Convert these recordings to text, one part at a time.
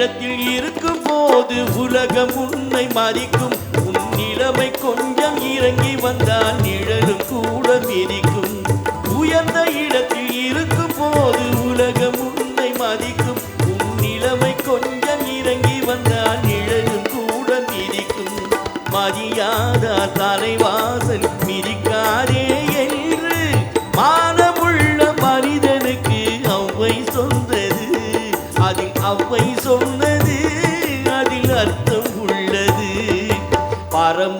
இடத்தில் இருக்கும் போது உலகம் உன்னை மறிக்கும் உன் நிலைமை கொஞ்சம் இறங்கி வந்தால் நிழலும் கூட மிதிக்கும். உயர்ந்த இடத்தில் இருக்கும் போது உலகம் உன்னை மதிக்கும். உன் நிலைமை கொஞ்சம் இறங்கி வந்தால் நிழலும் கூட மிதிக்கும். மதியாத தலைவாசல் மிதிக்காதே என்று. மானமுள்ள மனிதனுக்கு அவை சொந்த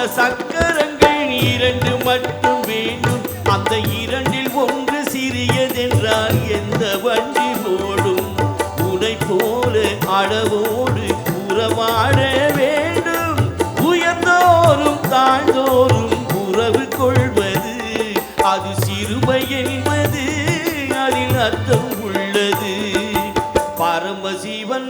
ஓட சக்கரங்கள் இரண்டு மட்டும் வேண்டும். அந்த இரண்டில் ஒன்று சிறியதென்றால் எந்த வண்டி போடும் உனை போல அளவோடு உறவாட வேண்டும். உயர்ந்தோறும் தாழ்ந்தோறும் உறவு கொள்வது அது சிறுமை என்பது அதில் அர்த்தம் உள்ளது. பரமசிவன்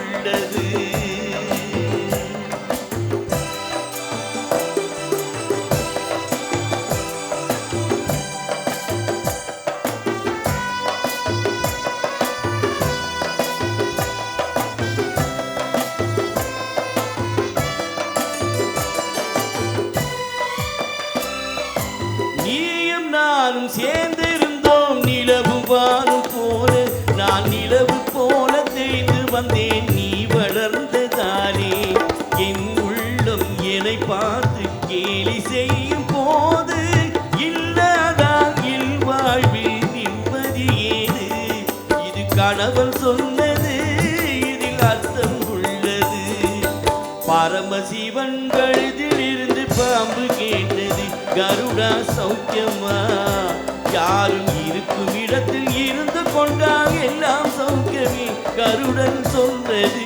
நானும் சேர்ந்திருந்தோம் நிலவு வானும் போல. நான் நிலவு போல தெரிந்து வந்தேன் நீ வளர்ந்ததாலே என் உள்ளம் என்னை பார்த்து கேலி செய்யும் போது இல்லாதான் இல் வாழ்வில் நிம்மதி ஏது? இது கணவன் சொன்னது இதில் அர்த்தம் உள்ளது. பரமசிவன் கழுதிலிருந்து பாம்பு கேட்டு கருடா சௌக்கியமா? யாரும் இருக்கும் இடத்தில் இருந்து கொண்டால் எல்லாம் சௌக்கியமே. கருடன் சொல்றது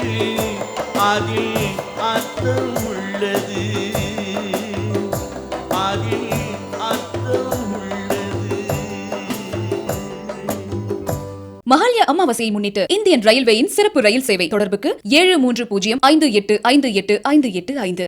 அதில் அர்த்தம் உள்ளது. அதில் அர்த்தம் மகாலய அமாவாசையை முன்னிட்டு இந்தியன் ரயில்வேயின் சிறப்பு ரயில் சேவை தொடர்புக்கு ஏழு மூன்று பூஜ்ஜியம் ஐந்து எட்டு ஐந்து எட்டு ஐந்து எட்டு ஐந்து.